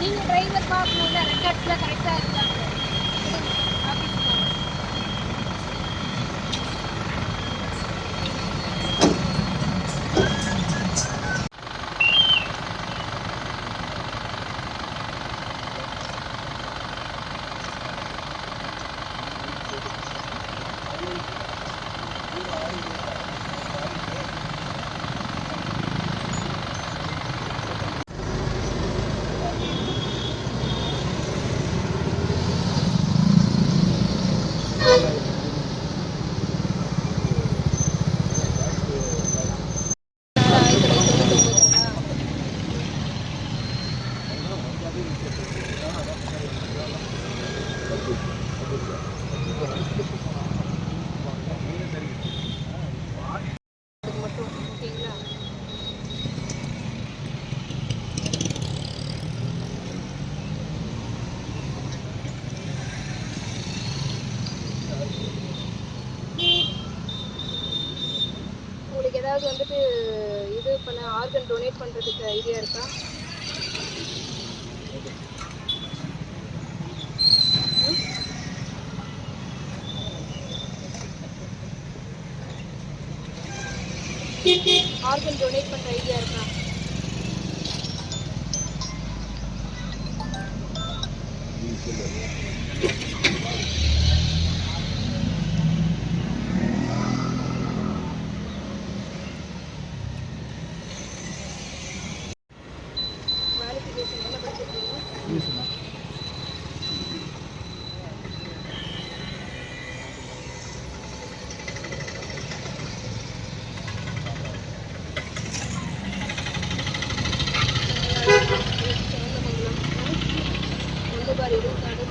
நீங்கள் டிரைவர் பார்க்கணும்ல ரெக்கார்ட்ஸ்லாம் கரெக்டாக இருக்கா ஏதாவது வந்துட்டு இது பண்ண ஆர்கன் டொனேட் பண்ணுறதுக்கு ஐடியா இருக்கா? ஆர்கன் டொனேட் பண்ணுற ஐடியா இருக்கா? குவாலிஃபிகேஷன்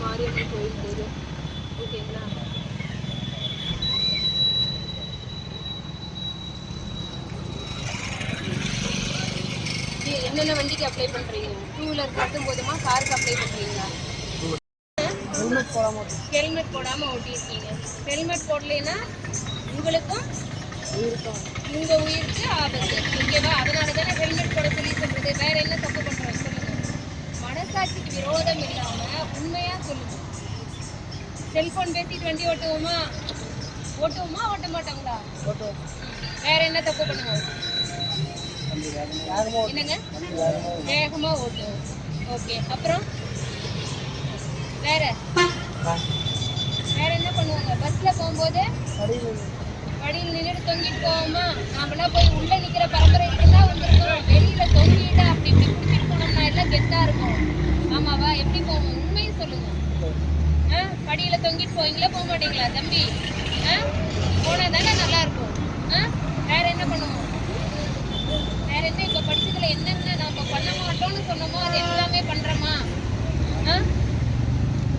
மாரியம்மன் கோயில் தெரு. ஓகேங்களா? இது என்னென்ன வண்டிக்கு அப்ளை பண்ணுறீங்க டூ வீலர் மட்டும் போதுமா? காருக்கு அப்ளை பண்ணுறீங்களா ஹெல்மெட் போடாம ஹெல்மெட் போடாமல் ஓட்டியிருக்கீங்க. ஹெல்மெட் போடலைன்னா உங்களுக்கும் இருக்கும் உங்க உயிருக்கு ஆபத்து. ஓகேவா? அதனால தானே ஹெல்மெட் போட சொல்லி சொல்றது. வேற என்ன தப்பு பண்றோம் சொல்லுங்க. மனசாட்சிக்கு விரோதம் இல்லாம உண்மையா சொல்லுங்க. செல்போன் பேசிட்டு வண்டி ஓட்டுவோமா? ஓட்டுவோமா? ஓட்ட மாட்டாங்களா? ஃபோட்டோ வேற என்ன தப்பு பண்ணுவோம்? வண்டி என்னங்க? வேகமாக வேகமா ஓகே அப்புறம்? வேற? வேற என்ன பண்ணுவாங்க? பஸ்ல போகும்போது படியில் நின்றுட்டு தொங்கிட்டு போவோமா? நாமெல்லாம் போய் உள்ள நிக்கிற பரம்பரை தான் வந்திருக்கோம் வெளியில தொங்கிட்டு அப்படி இப்படி குடிச்சிட்டு போனோம்னா எல்லாம் கெத்தா இருக்கும். ஆமாவா? எப்படி போவோம்? உண்மையும் சொல்லுங்க. ஆ? படியில தொங்கிட்டு போவீங்களா போக மாட்டீங்களா தம்பி? ஆ? போனா தானே நல்லா இருக்கும். ஆ? வேற என்ன பண்ணுவோம்? வேற என்ன இப்போ படிச்சதுல என்னென்ன நம்ம பண்ண மாட்டோம்னு சொன்னோமோ அது எல்லாமே பண்றோமா? ஆ?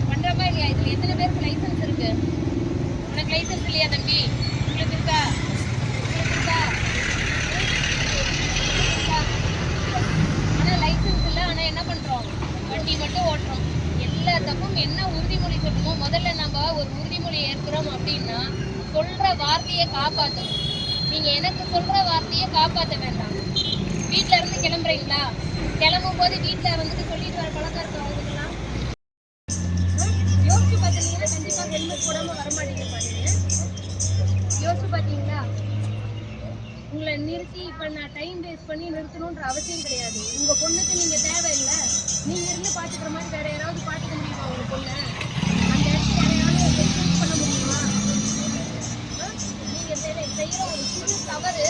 பண்றோமா இல்லையா? இதுல எத்தனை பேருக்கு லைசன்ஸ் இருக்கு? உனக்கு லைசென்ஸ் இல்லையா தம்பி? உங்களுக்கு இருக்கா உங்களுக்கு இருக்கா ஆனா லைசென்ஸ் இல்லை ஆனா என்ன பண்றோம்? வண்டி மட்டும் ஓட்டுறோம். எல்லா என்ன உறுதிமொழி சொல்லணுமோ முதல்ல நம்ம ஒரு உறுதிமொழி ஏற்கிறோம் அப்படின்னா சொல்ற வார்த்தையை காப்பாற்றணும் நீங்க எனக்கு சொல்ற வார்த்தையை காப்பாற்ற வேண்டாம். வீட்ல இருந்து கிளம்புறீங்களா? கிளம்பும் போது வீட்ல வந்துட்டு சொல்லிட்டு வர பழக்கம் இருக்கா அவங்களுக்குலாம் யோசிச்சு பார்த்தீங்கன்னா கண்டிப்பா ஹெல்மெட் போடாம வர மாட்டீங்க பாருங்க. யோசிச்சு பார்த்தீங்களா உங்களை நிறுத்தி இப்போ நான் டைம் வேஸ்ட் பண்ணி நிறுத்தணுன்ற அவசியம் கிடையாது. உங்கள் பொண்ணுக்கு நீங்கள் தேவையில்லை. நீங்கள் இருந்து பார்த்துக்கிற மாதிரி வேறு யாராவது பார்த்துக்க முடியுமா உங்கள் பொண்ணை? அந்த இடத்துல வேற யாராவது பண்ண முடியுமா? ஆ? செய்கிற ஒரு சிறு தவறு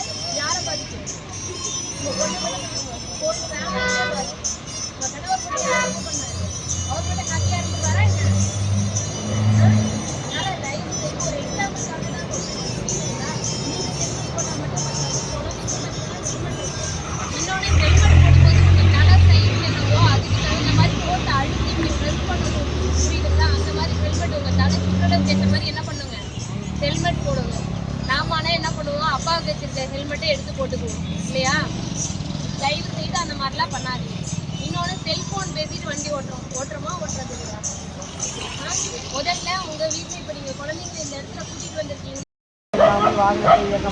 ஹெல்மெட் போடுங்க நாம ஆனா என்ன பண்ணுவோம் அப்பாவுக்கு வச்சிருக்க ஹெல்மெட்டை எடுத்து போட்டுக்குவோம் இல்லையா? தயவு செய்து அந்த மாதிரிலாம் பண்ணாதீங்க. இன்னொன்று செல்ஃபோன் பேசிட்டு வண்டி ஓட்டுறோம். ஓட்டுறோமா ஓட்டுறது இல்லையா? ஆ? முதல்ல உங்க வீட்ல இப்ப நீங்க குழந்தைங்களை இந்த இடத்துல கூட்டிட்டு வந்திருக்கீங்க. மாட்டேன் வாகனத்தை இயக்க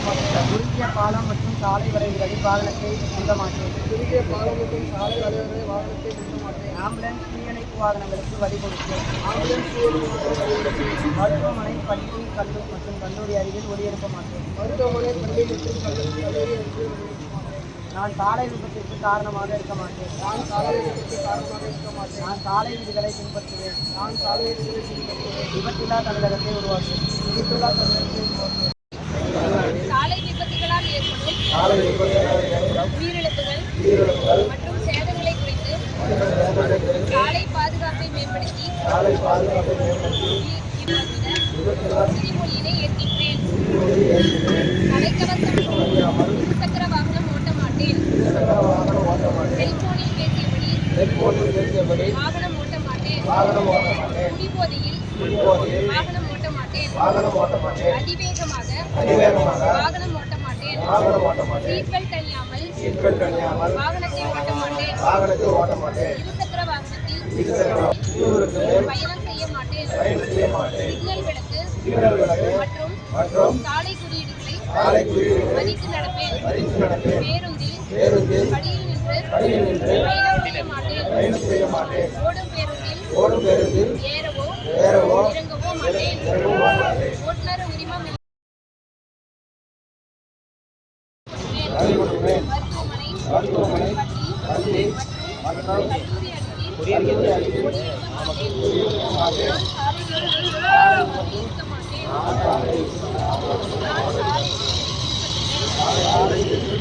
மாட்டேன் குறுகிய பாலம் மற்றும் சாலை வரைவுகளில் வாகனத்தை நிறுத்த மாட்டேன் குறுகிய பாலம் மற்றும் சாலை வரைவுகளில் வாகனத்தை நிறுத்த மாட்டேன் ஆம்புலன்ஸ் தீயணைப்பு வாகனங்களுக்கு வழி கொடுப்பேன் ஆம்புலன்ஸ் மருத்துவமனை பள்ளி கல்லூரி மற்றும் கல்லூரி அருகில் ஒளியெடுக்க மாட்டேன் மருத்துவமனை பள்ளி மற்றும் கல்லூரி கல்லூரி அருகில் நான் சாலை விபத்திற்கு காரணமாக இருக்க மாட்டேன். நான் சாலை விபத்திற்கு காரணமாக இருக்க மாட்டேன். நான் சாலை விதிகளை பின்பற்றுவேன். நான் சாலை விதிகளை பின்பற்றுவேன். விபத்தில்லா தமிழகத்தை உருவாக்குவேன். விபத்தில்லா தமிழகத்தை உருவாக்குவேன். சாலை விபத்துகளால் ஏற்படும் உயிரிழப்புகள் மற்றும் சேதங்களை குறைத்து சாலை பாதுகாப்பை மேம்படுத்தி தலைக்கவசம் இருசக்கர வாகனம் ஓட்ட மாட்டேன். செல்போனில் பேசியபடி வாகனம் ஓட்ட மாட்டேன் குடிபோதையில் வாகனம் ஓட்ட மாட்டேன் அதிவேகமாக வாகனம் ஓட்ட மாட்டேன் சீட் பெல்ட் அணியாமல் வாகனத்தை ஓட்ட மாட்டேன். இருசக்கர வாகனத்தில் பயணம் மற்றும் சாலை குறியீடுகளை மதித்து நடப்பேன். பேருந்தில் படியில் நின்று பயணம் செய்ய மாட்டேன். ஓடும் பேருந்தில் ஏறவோ இறங்கவோ மாட்டேன். ஓட்டுநர் உரிமம். மருத்துவமனை பள்ளி மற்றும் கல்லூரி அருகில் குடியிருக்க மாட்டேன். நான் சாலைகளில் இருக்க மாட்டேன். நான் சாலைகளில்